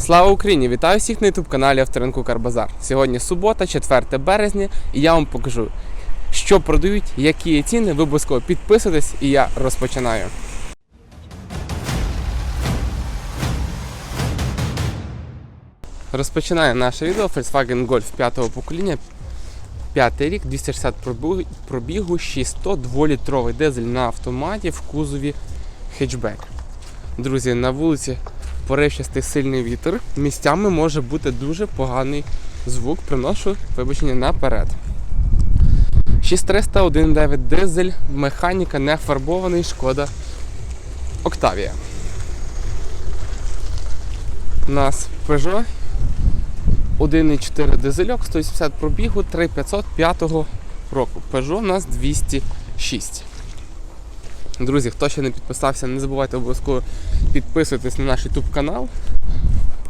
Слава Україні! Вітаю всіх на youtube каналі Авторинку Карбазар. Сьогодні субота, 4 березня, і я вам покажу, що продають, які є ціни. Ви обов'язково підписуйтесь, і я розпочинаю. Розпочинає наше відео Volkswagen Golf 5-го покоління. П'ятий рік, 260 пробігу, пробігу 600 2-літровий дизель на автоматі в кузові хетчбек. Друзі, на вулиці поривчастий сильний вітер. Місцями може бути дуже поганий звук. Приношу вибачення наперед. 6300 1.9 дизель, механіка не фарбований, шкода Октавія. У нас Peugeot 1.4 дизельок, 180 пробігу, 3505 року. Peugeot у нас 206. Друзі, хто ще не підписався, не забувайте обов'язково підписуйтесь на наш YouTube канал.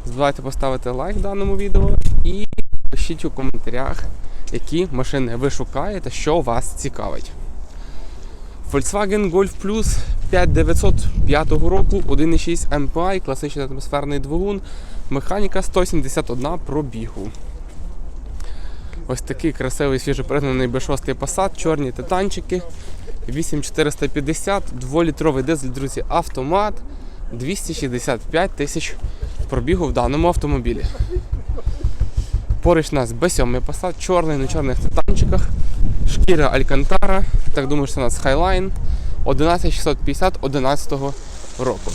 Забувайте поставити лайк даному відео і пишіть у коментарях, які машини ви шукаєте, що вас цікавить. Volkswagen Golf Plus 5905 року, 1,6 MPI, класичний атмосферний двигун, механіка 171 пробігу. Ось такий красивий свіжопригнаний B6 Passat, чорні титанчики. 8450, 2-літровий дизель, друзі, автомат, 265 тисяч пробігу в даному автомобілі. Поруч нас B7 Passat, чорний на чорних титанчиках, шкіра Алькантара, так думаю, що у нас Highline, 11650 11 року.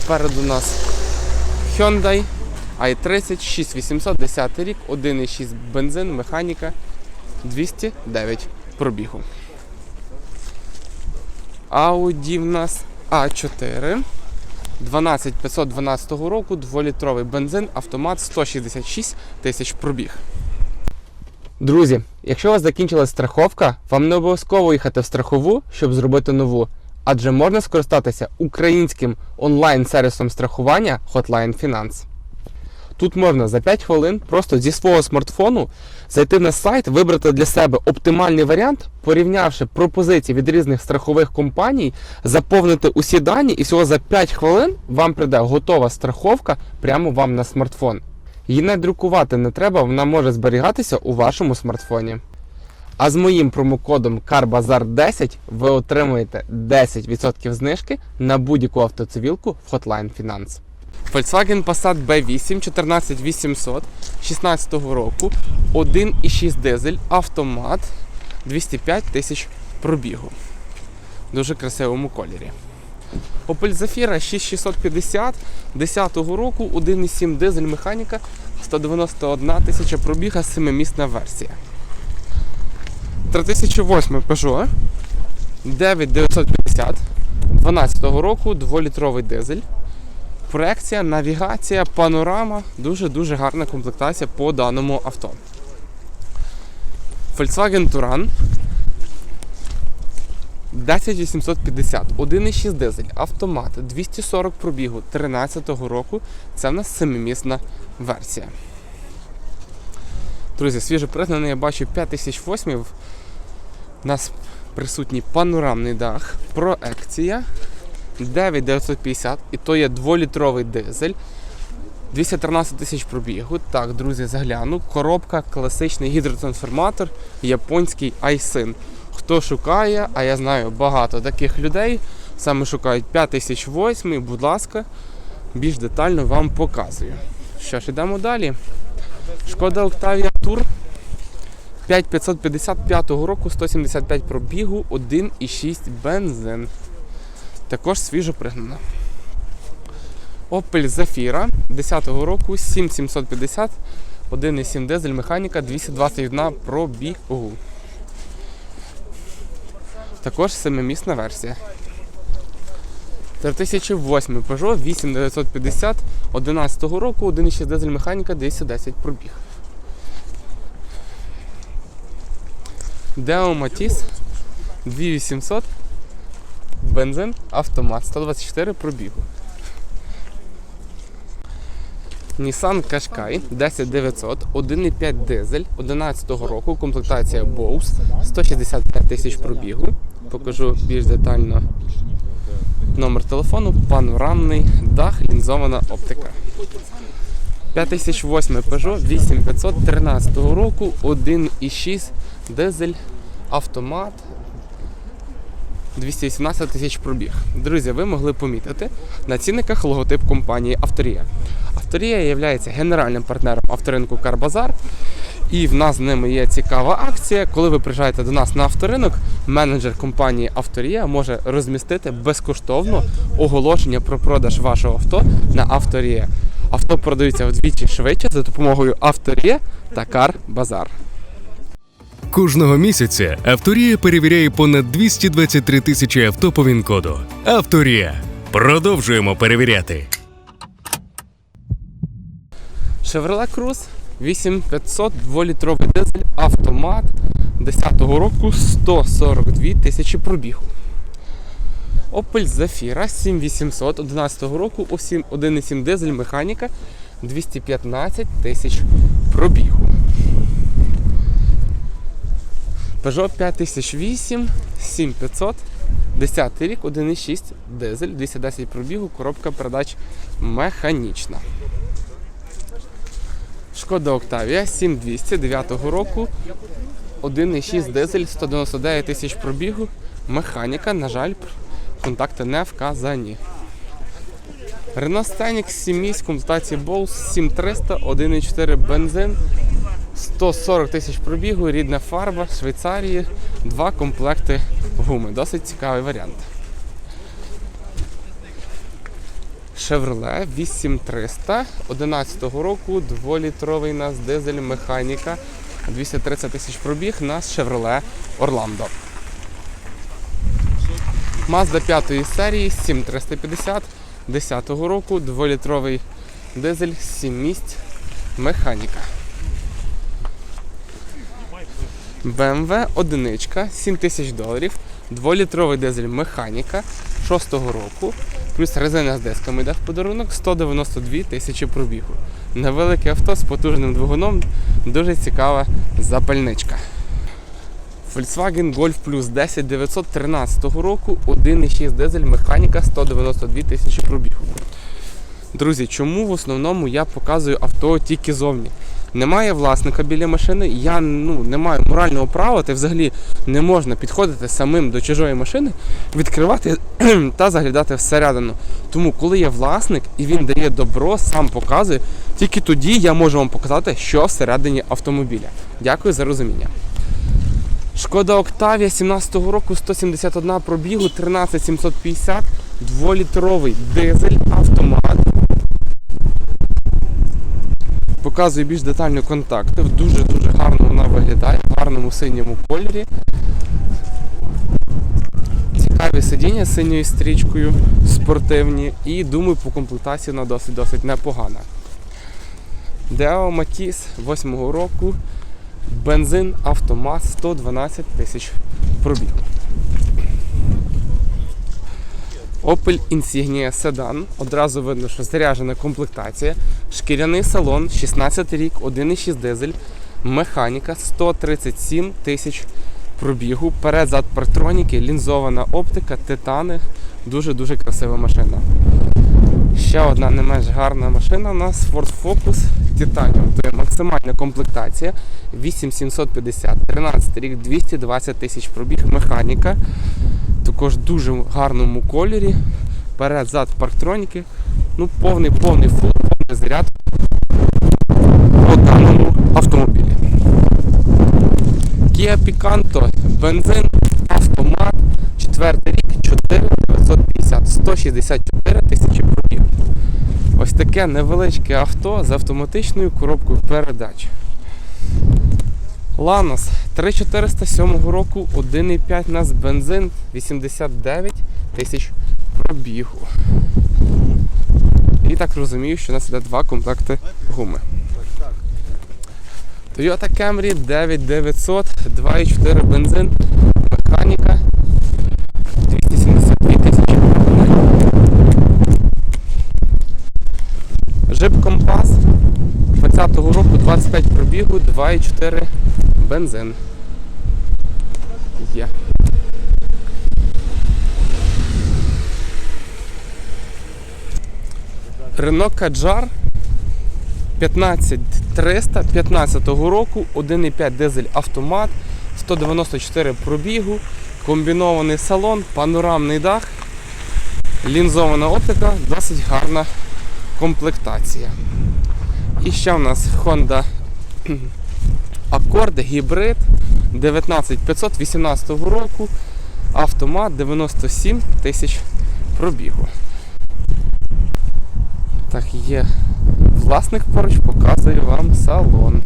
Попереду у нас Hyundai i30 6800 10 рік, 1,6 бензин, механіка. 209 пробігу. Audi в нас А4. 12512 року, 2-літровий бензин, автомат 166 тисяч пробіг. Друзі, якщо у вас закінчилась страховка, вам не обов'язково їхати в страхову, щоб зробити нову. Адже можна скористатися українським онлайн-сервісом страхування Hotline Finance. Тут можна за 5 хвилин просто зі свого смартфону зайти на сайт, вибрати для себе оптимальний варіант, порівнявши пропозиції від різних страхових компаній, заповнити усі дані, і всього за 5 хвилин вам прийде готова страховка прямо вам на смартфон. Її не друкувати не треба, вона може зберігатися у вашому смартфоні. А з моїм промокодом CARBAZAR10 ви отримуєте 10% знижки на будь-яку автоцивілку в Hotline Finance. Volkswagen Passat B8 14800 16 року, 1,6 дизель, автомат, 205 тисяч пробігу. Дуже красивому кольорі. Opel Zafira 6650 10 року, 1,7 дизель механіка, 191 тисяча пробіга, 7-місна версія. 3008 Peugeot 9950 12 року, 2-літровий дизель. Проекція, навігація, панорама, дуже-дуже гарна комплектація по даному авто. Volkswagen Touran 10850, 1,6 дизель, автомат, 240 пробігу 13 року. Це в нас 7-місна версія. Друзі, свіжо пригнаний, я бачу 5008. У нас присутній панорамний дах, проекція. 9950 і то є 2-літровий дизель. 213 тисяч пробігу. Так, друзі, загляну. Коробка, класичний гідротрансформатор, японський Айсин. Хто шукає, а я знаю багато таких людей, саме шукають 5008, будь ласка, більш детально вам показую. Що ж, йдемо далі. Шкода Octavia Tour 5555 року, 175 пробігу, 1,6 бензин. Також свіжо пригнана. Opel Zafira 10-го року 7750, 1,7 дизель, механіка 221 пробігу. Також 7-місна версія. 3008 Peugeot 8950 11 року, 1,6 дизель механіка 210 пробіг. Deo Matiz 2800 Бензин, автомат, 124 пробігу. Nissan Qashqai 10900, 1,5 дизель 11 року, комплектація Bose, 165 тисяч пробігу. Покажу більш детально номер телефону, панорамний дах, лінзована оптика. 5008 Peugeot 8513 року, 1,6 дизель, автомат, 218 тисяч пробіг. Друзі, ви могли помітити на цінниках логотип компанії Авторія. Авторія є генеральним партнером авторинку Карбазар. І в нас з ними є цікава акція. Коли ви приїжджаєте до нас на авторинок, менеджер компанії Авторія може розмістити безкоштовно оголошення про продаж вашого авто на Авторія. Авто продаються вдвічі швидше за допомогою Авторія та Карбазар. Кожного місяця Авторія перевіряє понад 223 тисячі авто по ВІН-коду. Авторія. Продовжуємо перевіряти. Chevrolet Cruze 8500 2-літровий дизель автомат 10-го року 142 тисячі пробігу. Opel Zafira 7800 11-го року 1,7 дизель механіка 215 тисяч пробігу. Peugeot 5008 7500 10 рік 1,6 дизель 210 пробігу, коробка передач механічна. Шкода Октавія 7200 9 року. 1,6 дизель, 199 тисяч пробігу. Механіка, на жаль, контакти не вказані. Renault Scenic 7 місць, комплектації Bose 7300, 1,4 бензин, 140 тисяч пробігу, рідна фарба, Швейцарії, два комплекти гуми. Досить цікавий варіант. Chevrolet 8300 11 року, 2-літровий нас дизель механіка, 230 тисяч пробіг нас Chevrolet Orlando. Mazda 5 серії 7350 10 року, 2-літровий дизель 7 місць механіка. BMW одиничка 7 тисяч доларів, 2-літровий дизель механіка 6-го року, плюс резина з дисками йде в подарунок 192 тисячі пробігу. Невелике авто з потужним двигуном, дуже цікава запальничка. Volkswagen Golf Plus 10 913 року, 1,6 дизель, механіка 192 тисячі пробігу. Друзі, чому в основному я показую авто тільки зовні? Немає власника біля машини, я ну, не маю морального права, та взагалі не можна підходити самим до чужої машини, відкривати та заглядати всередину. Тому, коли є власник і він дає добро, сам показує, тільки тоді я можу вам показати, що всередині автомобіля. Дякую за розуміння. Шкода Октавія 17-го року 171 пробігу, 13750, 2-літровий дизель, автомат. Показую більш детально контакти. Дуже-дуже гарно вона виглядає, в гарному синьому кольорі. Цікаві сидіння з синьою стрічкою, спортивні. І думаю, по комплектації вона досить-досить непогана. Део Матіс 8-го року. Бензин, автомат 112 тисяч пробігу. Opel Insignia Sedan. Одразу видно, що заряджена комплектація. Шкіряний салон, 16 рік, 1,6 дизель, механіка 137 тисяч пробігу. Перед-зад лінзована оптика, титани. Дуже-дуже красива машина. Ще одна не менш гарна машина у нас Ford Focus Titanium. Є максимальна комплектація 8750, 13 рік, 220 тисяч пробіг, механіка. Також в дуже гарному кольорі. Перед, зад парктроніки. Ну, повний повний фул, повний заряд по даному автомобілі. Kia Picanto, бензин, автомат, 4 рік, 4950, 164 тисячі пробіг. Ось таке невеличке авто з автоматичною коробкою передач. Ланос 3407 року, 1,5 у нас бензин, 89 тисяч пробігу. І так розумію, що у нас іде два комплекти гуми. Toyota Camry 9900, 2,4 бензин, механіка, 272 тисячі. Jeep Compass 20-го року 25 пробігу, 2,4 бензин. Є. Renault Kadjar 15300 15 року, 1,5 дизель автомат, 194 пробігу, комбінований салон, панорамний дах, лінзована оптика, досить гарна комплектація. І ще в нас Honda Accord гібрид 19500 18 року, автомат 97 тисяч пробігу. Так, є власник поруч, показую вам салон.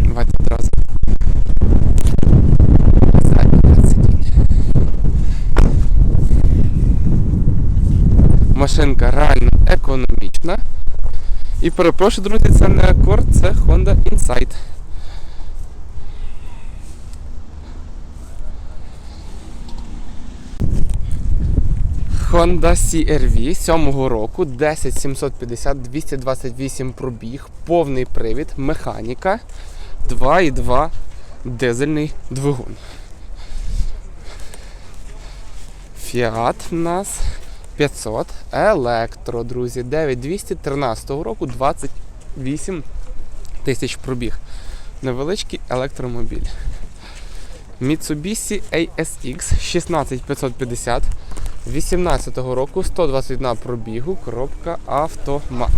Давайте одразу. Заднє сидіння. Машинка реально економічна. І перепрошую, друзі, це не Accord, це Honda Insight. Honda CR-V 7 року 10750 228 пробіг, повний привід, механіка, 2,2 дизельний двигун. Fiat в нас 500 електро, друзі, 9213 року 28 тисяч пробіг. Невеличкий електромобіль. Mitsubishi ASX 16550 18 року 121 пробігу, коробка автомат.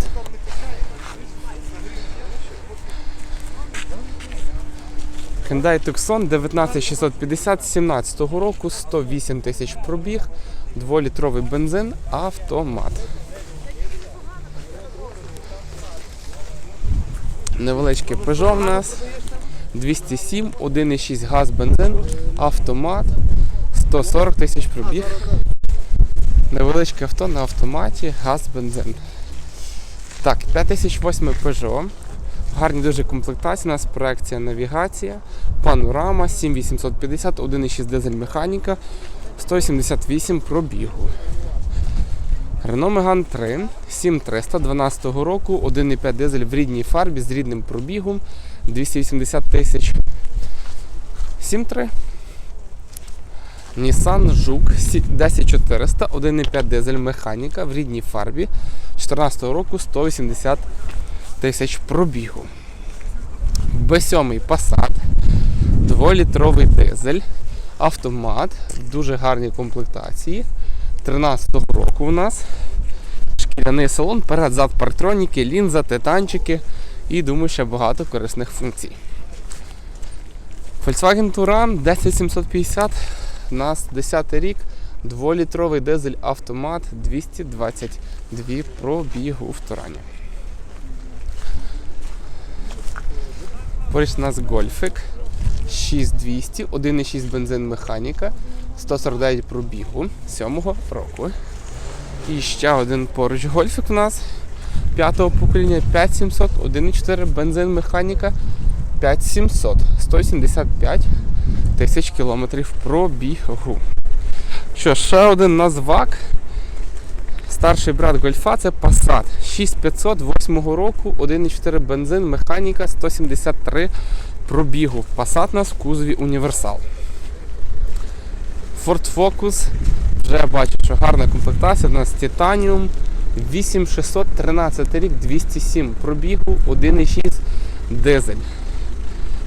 Hyundai Tucson 19650 17 року 108 тисяч пробіг, 2-літровий бензин, автомат. Невеличкий Peugeot в нас 207, 1,6 газ, бензин, автомат, 140 тисяч пробіг. Невеличке авто на автоматі, газ, бензин. Так, 5008 Peugeot. Гарні дуже комплектації, у нас проекція навігація, панорама, 7850, 1,6 дизель механіка, 178 пробігу. Renault Megane 3 7300 12 року, 1,5 дизель в рідній фарбі з рідним пробігом, 280 тисяч. 7.3. Nissan Жук 10400, 1,5 дизель механіка в рідній фарбі 14 року 180 тисяч пробігу. B7 Passat, 2-літровий дизель, автомат в дуже гарній комплектації. 13-го року у нас шкіряний салон, перед-зад парктроніки, лінза, титанчики і думаю, ще багато корисних функцій. Volkswagen Touran 10750 у нас 10 рік, 2-літровий дизель автомат 222 пробігу в Турані. Поруч у нас гольфик 6200, 1,6 бензин механіка, 149 пробігу 7-го року. І ще один поруч гольфик у нас 5-го покоління 5700, 1,4 бензин механіка 5700, 175 тисяч кілометрів пробігу. Що, ще один назвак. Старший брат Гольфа це Passat 6500 8 року, 1,4 бензин, механіка 173 пробігу. Passat нас в кузові універсал. Ford Focus. Вже бачу, що гарна комплектація. У нас Titanium 8600 13 рік, 207 пробігу, 1,6 дизель.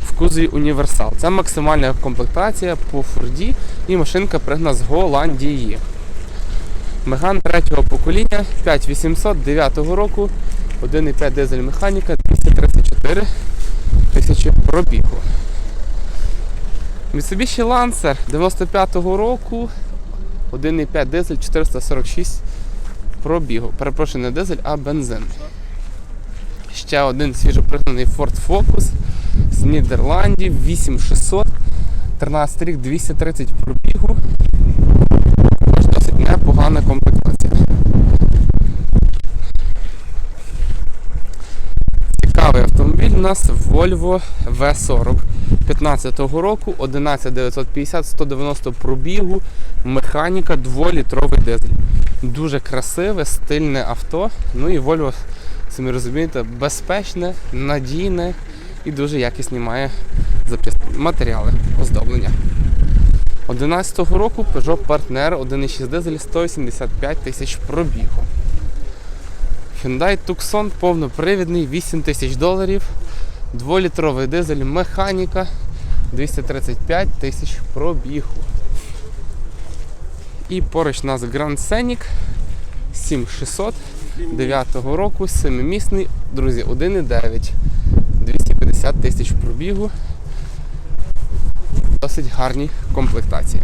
В кузові універсал. Це максимальна комплектація по Форді і машинка пригнана з Голландії. Меган третього покоління 5800 9 року, 1,5 дизель механіка, 234 тисячі пробігу. Mitsubishi Lancer 95-го року, 1,5 дизель 446 пробігу. Перепрошую, не дизель, а бензин. Ще один свіжопригнаний Ford Focus з Нідерландів 8600, 13 рік 230 пробігу. Тож досить непогана комплектація. Цікавий автомобіль у нас Volvo V40 15-го року, 11950, 190 пробігу, механіка, 2-літровий дизель. Дуже красиве, стильне авто. Ну і Volvo, самі розумієте, безпечне, надійне і дуже якісні має матеріали оздоблення. 11 року Peugeot Partner 1.6 дизель 175 тисяч пробігу. Hyundai Tucson повнопривідний 8 тисяч доларів. 2-літровий дизель механіка 235 тисяч пробігу. І поруч нас Grand Scenic 7600 9 року, 7-місний, друзі, 1,9. 250 тисяч пробігу. Досить гарні комплектації.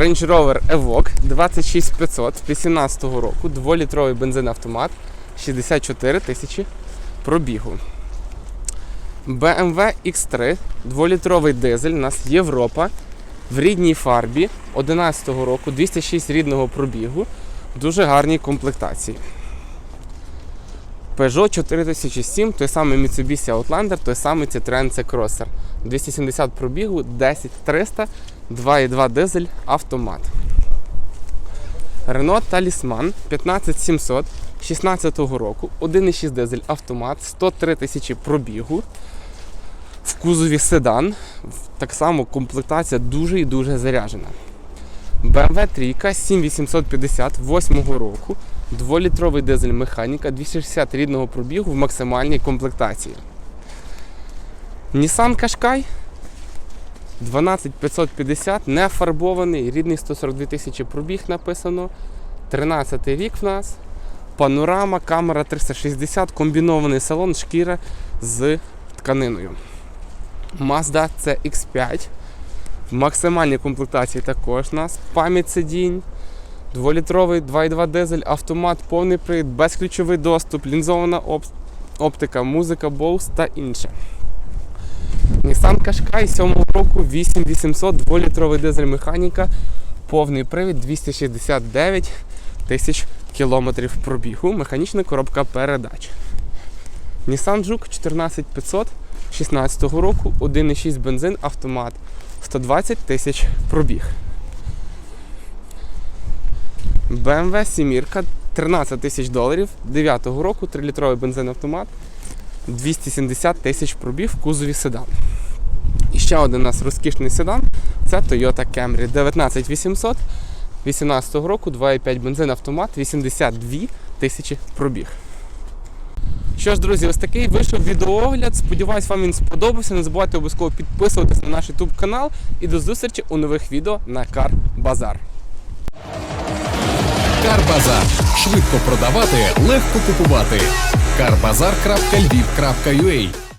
Range Rover Evoque 26500 18 року, 2-літровий бензин-автомат, 64 тисячі пробігу. BMW X3, 2-літровий дизель, у нас Європа в рідній фарбі 11 року, 206 рідного пробігу, в дуже гарній комплектації. Peugeot 4007, той самий Mitsubishi Outlander, той самий Citroen C-Crosser. 270 пробігу, 10300, 2,2 дизель, автомат. Renault Talisman 15700 16 року, 1,6 дизель автомат, 103 тисячі пробігу. В кузові седан. Так само комплектація дуже і дуже заряджена. BMW 3 7850 8 року, 2-літровий дизель механіка, 260 рідного пробігу в максимальній комплектації. Nissan Qashqai 12550, не фарбований, рідний 142 тисячі пробіг написано. 13 рік в нас. Панорама, камера 360, комбінований салон, шкіра з тканиною. Mazda CX5. В максимальній комплектації також у нас пам'ять сидінь, 2-літровий 2,2 дизель, автомат, повний привід, безключовий доступ, лінзована оп- оптика, музика, Bose та інше. Nissan Qashqai 7 року 8800, 2-літровий дизель механіка, повний привід 269 тисяч кілометрів пробігу, механічна коробка передач. Nissan Juke 14500 16 року, 1,6 бензин, автомат, 120 тисяч пробіг. BMW 7 13 тисяч доларів, 9 року, 3-літровий бензин автомат, 270 тисяч пробіг в кузові седан. І ще один у нас розкішний седан це Toyota Camry 19800 18 року, 2,5 бензин автомат, 82 тисячі пробіг. Що ж, друзі, ось такий вийшов відеоогляд. Сподіваюсь, вам він сподобався. Не забувайте обов'язково підписуватись на наш YouTube канал і до зустрічі у нових відео на Car Bazaar. Карбазар. Швидко продавати, легко купувати. Карбазар.львів.ua